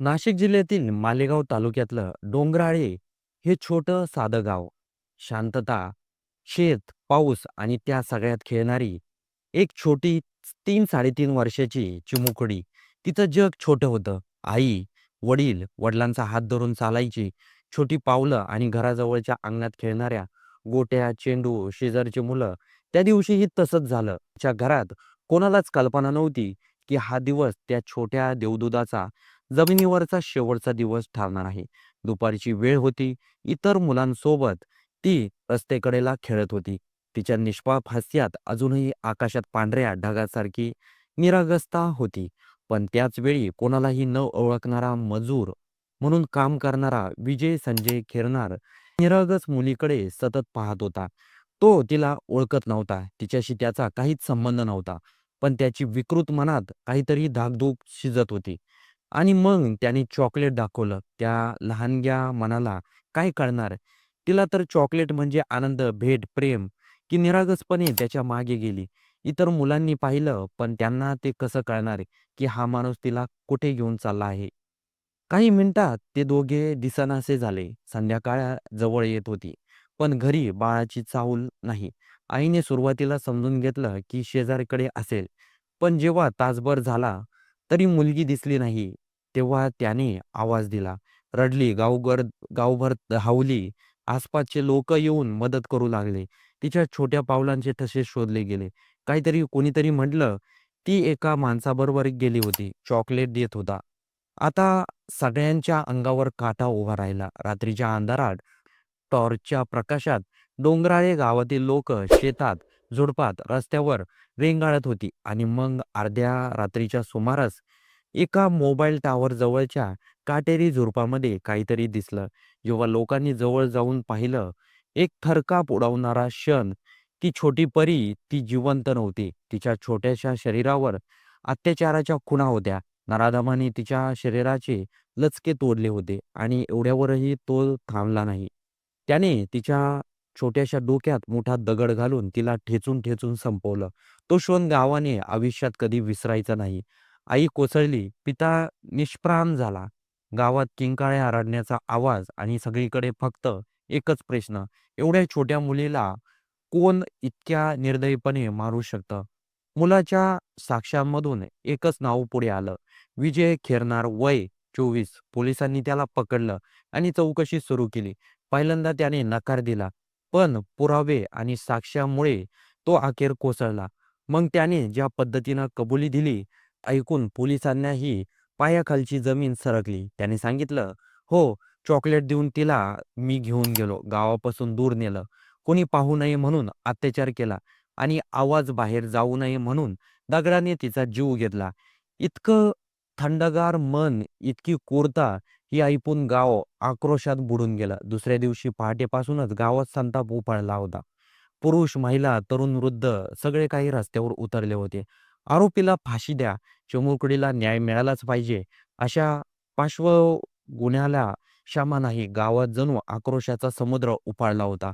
नाशिक जिल्ह्यातील मालेगाव तालुक्यातलं डोंगराळे हे छोटं साधं गाव. शांतता, शेत, पाऊस आणि त्या सगळ्यात खेळणारी एक छोटी 3-3.5 वर्षाची चिमुकडी तिचं जग छोटं होतं. आई, वडील, वडिलांचा हात धरून चालायची छोटी पावलं आणि घराजवळच्या अंगणात खेळणाऱ्या गोट्या, चेंडू, शेजारची मुलं. त्या दिवशीही तसंच झालं. त्या घरात कोणालाच कल्पना नव्हती, की हा दिवस त्या छोट्या देवदूताचा जमिनीवरचा शेवटचा दिवस ठरणार आहे. दुपारची वेळ होती. इतर मुलांसोबत ती रस्तेकडेला खेळत होती. तिच्या निष्पाप हास्यात अजूनही आकाशात पांढऱ्या ढगासारखी निरागस्ता होती. पण त्याच वेळी कोणालाही न ओळखणारा मजूर म्हणून काम करणारा विजय संजय खेरणार निरागस मुलीकडे सतत पाहत होता. तो तिला ओळखत नव्हता. तिच्याशी त्याचा काहीच संबंध नव्हता. पण त्याची विकृत मनात काहीतरी धाकधूक शिजत होती. आणि मग त्याने चॉकलेट दाखवलं. त्या लहानग्या मनाला काय कळणार? तिला तर चॉकलेट म्हणजे आनंद, भेट, प्रेम. की निरागसपणे त्याच्यामागे गेली. इतर मुलांनी पाहिलं, पण त्यांना ते कसं कळणार, की हा माणूस तिला कुठे घेऊन चालला आहे? काही मिनिटात ते दोघे दिसनासे झाले. संध्याकाळ जवळ येत होती. पण घरी बाळाची चाहूल नाही. आईने सुरुवातीला समजून घेतलं, की शेजारीकडे असेल. पण जेव्हा तासभर झाला, तरी मुलगी दिसली नाही, तेव्हा त्याने आवाज दिला. रडली, गावगर गावभर धावली. आसपासचे लोक येऊन मदत करू लागले. तिच्या छोट्या पावलांचे ठसे शोधले गेले. काहीतरी कोणीतरी म्हटलं, ती एका माणसाबरोबर गेली होती. चॉकलेट देत होता. आता सगळ्यांच्या अंगावर काटा उभा राहिला. रात्रीच्या अंधारात टॉर्चच्या प्रकाशात डोंगराळे गावातील लोक शेतात, झुडपात, रस्त्यावर रेंगाळत होती. आणि मग अर्ध्या रात्रीच्या सुमारास एका मोबाईल टॉवर जवळच्या काटेरी झुडपामध्ये काहीतरी दिसलं. जेव्हा लोकांनी जवळ जाऊन पाहिलं, एक थरकाप उडवणारा क्षण. ती छोटी परी ती जिवंत नव्हती. तिच्या छोट्याशा शरीरावर अत्याचाराच्या खुणा होत्या. नराधमाने तिच्या शरीराचे लचके तोडले होते आणि एवढ्यावरही तो थांबला नाही. त्याने तिच्या छोट्याशा डोक्यात मोठा दगड घालून तिला ठेचून ठेचून संपवलं. तो क्षण गावाने आयुष्यात कधी विसरायचा नाही. आई कोसळली, पिता निष्प्राण झाला. गावात किंकाळ्या रडण्याचा आवाज आणि सगळीकडे फक्त एकच प्रश्न, एवढ्या छोट्या मुलीला कोण इतक्या निर्दयीपणे मारू शकतं? मुलाच्या साक्ष्यांमधून एकच नाव पुढे आलं, विजय खेरणार वय 24. पोलिसांनी त्याला पकडलं आणि चौकशी सुरू केली. पहिल्यांदा त्याने नकार दिला, पण पुरावे आणि साक्ष्यामुळे तो अखेर कोसळला. मग त्याने ज्या पद्धतीनं कबुली दिली, ऐकून पोलिसांनाही पायाखालची जमीन सरकली. त्याने सांगितलं, "हो, चॉकलेट देऊन तिला मी घेऊन गेलो. गावापासून दूर नेलं. कोणी पाहू नये म्हणून अत्याचार केला आणि आवाज बाहेर जाऊ नये म्हणून दगडाने तिचा जीव घेतला." इतकं थंडगार मन, इतकी कोरता ही ऐकून गाव आक्रोशात बुडून गेलं. दुसऱ्या दिवशी पहाटेपासूनच गावात संताप उफाळला होता. पुरुष, महिला, तरुण, वृद्ध सगळे काही रस्त्यावर उतरले होते. आरोपीला फाशी द्या, चिमुकलीला न्याय मिळालाच पाहिजे, अशा पार्श्व गुन्ह्याला क्षमा नाही. गावात जणू आक्रोशाचा समुद्र उफाळला होता.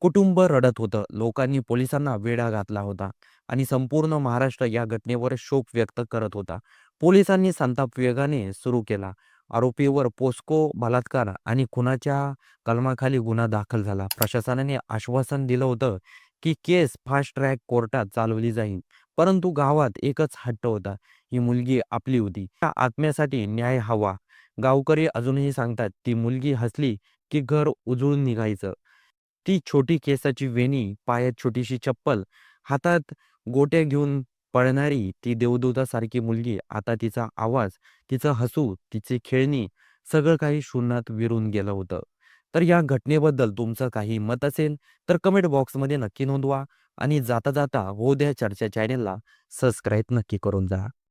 कुटुंब रडत होतं. लोकांनी पोलिसांना वेढा घातला होता आणि संपूर्ण महाराष्ट्र या घटनेवर शोक व्यक्त करत होता. पोलिसांनी संताप वेगाने सुरू केला. आरोपीवर पोस्को बलात्कार आणि खुनाच्या कलमाखाली गुन्हा दाखल झाला. प्रशासनाने आश्वासन दिलं होतं, की केस फास्ट ट्रॅक कोर्टात चालवली जाईल. परंतु गावात एकच हट्ट होता, ही मुलगी आपली होती. त्या आत्म्यासाठी न्याय हवा. गावकरी अजूनही सांगतात, ती मुलगी हसली, की घर उजळून निघायचं. ती छोटी केसाची वेणी, पायात छोटीशी चप्पल, हातात गोट्या घेऊन पळणारी ती देवदूतासारखी मुलगी. आता तिचा आवाज, तिचं हसू, तिची खेळणी सगळं काही शून्यात विरून गेलं होतं. तर या घटनेबद्दल तुमचं काही मत असेल, तर कमेंट बॉक्समध्ये नक्की नोंदवा आणि जाता जाता हो द्या चर्चा चॅनेलला सबस्क्राईब नक्की करून जा.